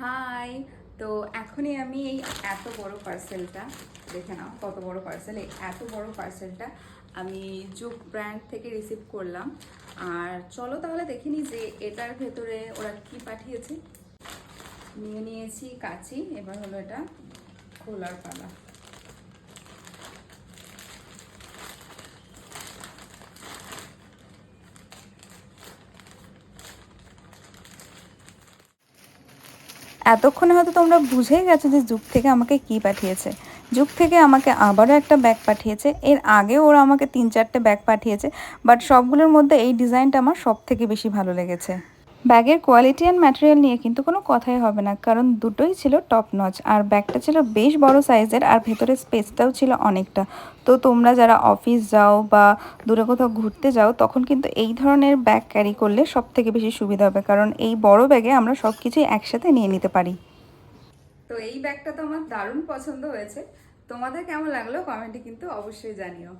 High তো এখনই আমি এই এত বড় পার্সেলটা দেখে নাও কত বড় পার্সেল এই এত বড় পার্সেলটা আমি জুক ব্র্যান্ড থেকে রিসিভ করলাম। আর চলো তাহলে দেখে নিই যে এটার ভেতরে ওরা কি পাঠিয়েছে। নিয়ে নিয়েছি কাছি এবার হলো এটা খোলার পালা। এতক্ষণে হয়তো তোমরা বুঝেই গেছো যে যুগ থেকে আমাকে কি পাঠিয়েছে। যুগ থেকে আমাকে আবারও একটা ব্যাগ পাঠিয়েছে। এর আগে ওরা আমাকে তিন চারটে ব্যাগ পাঠিয়েছে বাট সবগুলোর মধ্যে এই ডিজাইনটা আমার সব থেকে বেশি ভালো লেগেছে। ব্যাগের কোয়ালিটি অ্যান্ড ম্যাটেরিয়াল নিয়ে কিন্তু কোনো কথাই হবে না, কারণ দুটোই ছিল টপ নচ আর ব্যাগটা ছিল বেশ বড় সাইজের আর ভেতরে স্পেসটাও ছিল অনেকটা। তো তোমরা যারা অফিস যাও বা দূরে কোথাও ঘুরতে যাও, তখন কিন্তু এই ধরনের ব্যাগ ক্যারি করলে সব থেকে বেশি সুবিধা হবে, কারণ এই বড় ব্যাগে আমরা সব কিছুই একসাথে নিয়ে নিতে পারি। তো এই ব্যাগটা তো আমার দারুণ পছন্দ হয়েছে। তোমাদের কেমন লাগল? কমেন্টে কিন্তু অবশ্যই জানিও।